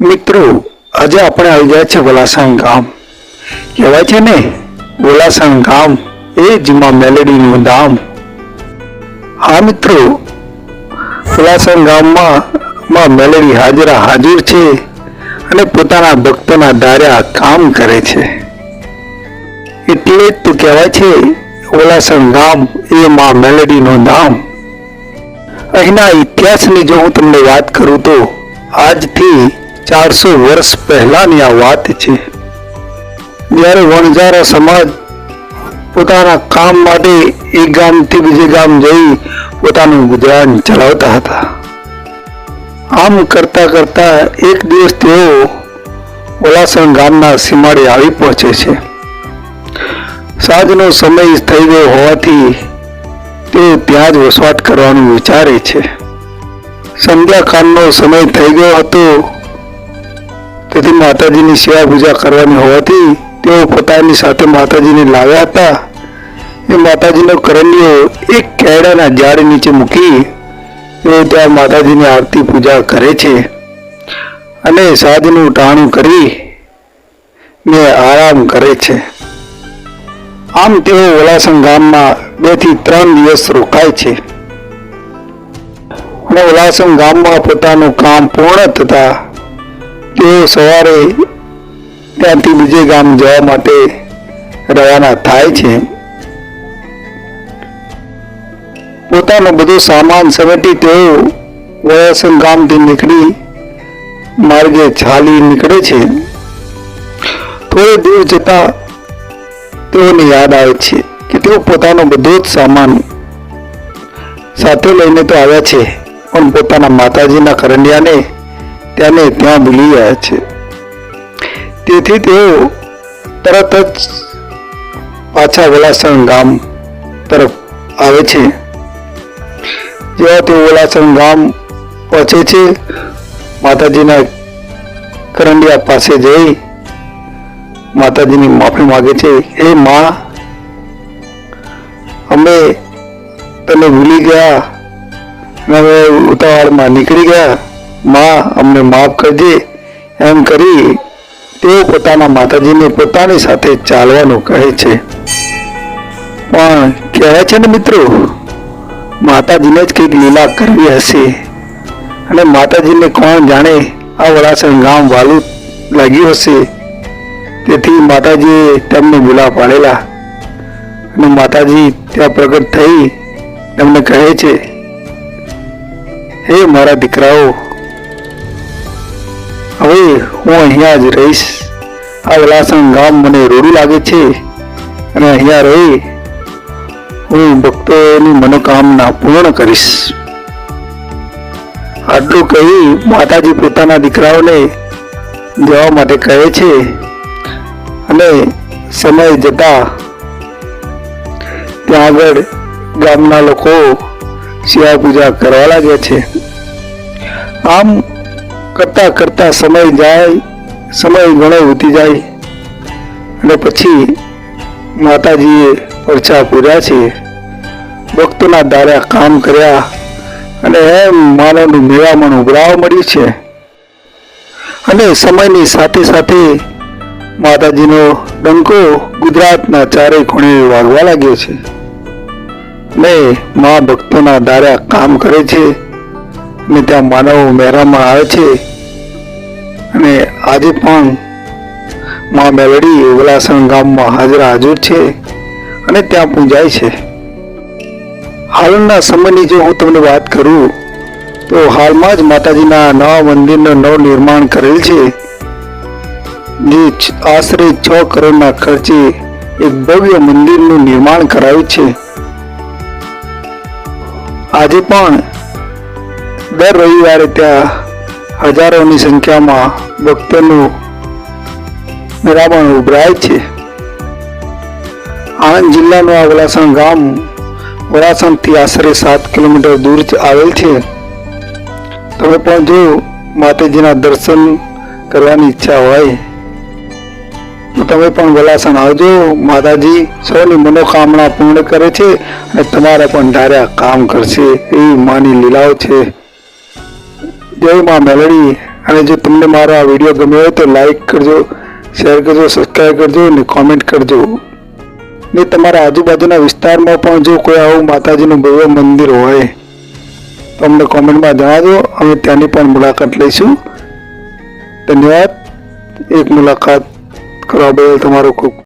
મિત્રો, આજે આપણે આવી ગયા છે વલાસણ ગામ. કહેવાય છે ને, વલાસણ ગામ એ જ માં મેલેડીનું ધામ. હા મિત્રો, વલાસણ ગામમાં માં મેલેડી હાજરા હાજર છે અને પોતાના ભક્તોના દાર્યા કામ કરે છે. એટલે જ તો કહેવાય છે, વલાસણ ગામ એ માં મેલેડીનું ધામ. અહીંના ઇતિહાસની જો હું તમને વાત કરું તો, આજથી ચારસો વર્ષ પહેલાની આ વાત છે. જ્યારે વણઝારા સમાજ પોતાના કામ માટે એક ગામથી બીજે ગામ જઈ પોતાનું ગુજરાન ચલાવતા હતા. આમ કરતા કરતા એક દિવસ તેઓ ઓલાસણ ગામના સીમાડે આવી પહોંચે છે. સાંજનો સમય થઈ ગયો હોવાથી તેઓ ત્યાં જ વસવાટ કરવાનું વિચારે છે. સંધ્યાકાળનો સમય થઈ ગયો હતો તેથી માતાજીની સેવા પૂજા કરવાની હોવાથી તેઓ પોતાની સાથે માતાજીને લાવ્યા હતા. એ માતાજીનો કરંડીઓ એક કેળાના ઝાડ નીચે મૂકી તેઓ ત્યાં માતાજીની આરતી પૂજા કરે છે અને સાધનું ટાણું કરી ને આરામ કરે છે. આમ તેઓ વલાસણ ગામમાં બેથી ત્રણ દિવસ રોકાય છે. અને વલાસણ ગામમાં પોતાનું કામ પૂર્ણ થતા તેઓ સવારે ત્યાંથી બીજે ગામ જવા માટે રવાના થાય છે. પોતાનો બધો સામાન સમેટી તેઓ વયાસન ગામથી નીકળી માર્ગે ચાલી નીકળે છે. થોડે દૂર જતા તેઓને યાદ આવે છે કે તેઓ પોતાનો બધો જ સામાન સાથે લઈને તો આવ્યા છે, પણ પોતાના માતાજીના કરંડિયાને ત્યાંને ત્યાં ભૂલી ગયા છે. તેથી તેઓ તરત જ પાછા વલાસણ ગામ તરફ આવે છે. જેવા તેઓ વલાસણ ગામ પહોંચે છે, માતાજીના કરંડિયા પાસે જઈ માતાજીની માફી માગે છે, હે માં, અમે તને ભૂલી ગયા. અને ઉતાવળમાં નીકળી ગયા. માં અમને માફ કરજે એમ કરી તેઓ પોતાના માતાજીને પોતાની સાથે ચાલવાનું કહે છે. પણ કહેવાય છે ને મિત્રો, માતાજીને જ કંઈક લીલા કરવી હશે. અને માતાજીને કોણ જાણે આ વડાસણ ગામ વાલું લાગ્યું હશે. તેથી માતાજીએ તેમને બોલા પાડેલા. અને માતાજી ત્યાં પ્રગટ થઈ તેમને કહે છે, હે મારા દીકરાઓ હવે હું અહીંયા જ રહીશ. આ વલાસણ ગામ મને રૂડું લાગે છે અને અહીંયા રહી હું ભક્તોની મનોકામના પૂર્ણ કરીશ. આટલું કહી માતાજી પોતાના દીકરાઓને જવા માટે કહે છે અને સમય જતા ત્યાં આગળ ગામના લોકો શિયા પૂજા કરવા લાગ્યા છે. આમ કરતા કરતાં સમય જાય, સમય ઘણો વીતી જાય. અને પછી માતાજીએ પરચા પૂર્યા છે. ભક્તોના દારે કામ કર્યા અને એમ માનવનું મેળામણ ઉભરાવા મળ્યું છે. અને સમયની સાથે સાથે માતાજીનો ડંકો ગુજરાતના ચારે ખૂણે વાગવા લાગ્યો છે. ને મા ભક્તોના દારા કામ કરે છે. અને ત્યાં માનવ મહેરામાં આવે છે. અને આજે પણ મા મેલડી વલાસણ ગામમાં હાજર હાજર છે અને ત્યાં પૂજાય છે. હાલના સમયની જો હું તમને વાત કરું, તો હાલમાં જ માતાજીના નવા મંદિરનું નવ નિર્માણ કરેલ છે. જે આશરે છ કરોડના ખર્ચે એક ભવ્ય મંદિરનું નિર્માણ કરાયું છે. આજે પણ દર રવિવારે ત્યાં હજારોની સંખ્યામાં ભક્તોનું મેળામણ ઉભરાય છે. આણંદ જિલ્લાનું આ વલાસણ ગામ વલાસણથી આશરે સાત કિલોમીટર દૂર આવેલ છે. તમે પણ જો માતાજીના દર્શન કરવાની ઈચ્છા હોય, તો તમે પણ વલાસણ આવજો. માતાજી સૌની મનોકામના પૂર્ણ કરે છે અને તમારા પણ ધાર્યા કામ કરશે એવી માની લીલાઓ છે. જય માં મેલડી અને જો તમને મારો આ વીડિયો ગમ્યો હોય તો લાઈક કરજો શેર કરજો સબસ્ક્રાઈબ કરજો અને કોમેન્ટ કરજો. ને તમારા આજુબાજુના વિસ્તારમાં પણ જો કોઈ આવું માતાજીનું ભવ્ય મંદિર હોય, તો અમને કોમેન્ટમાં જણાવજો. અમે ત્યાંની પણ મુલાકાત લઈશું. ધન્યવાદ. એક મુલાકાત કરવા બદલ તમારો ખૂબ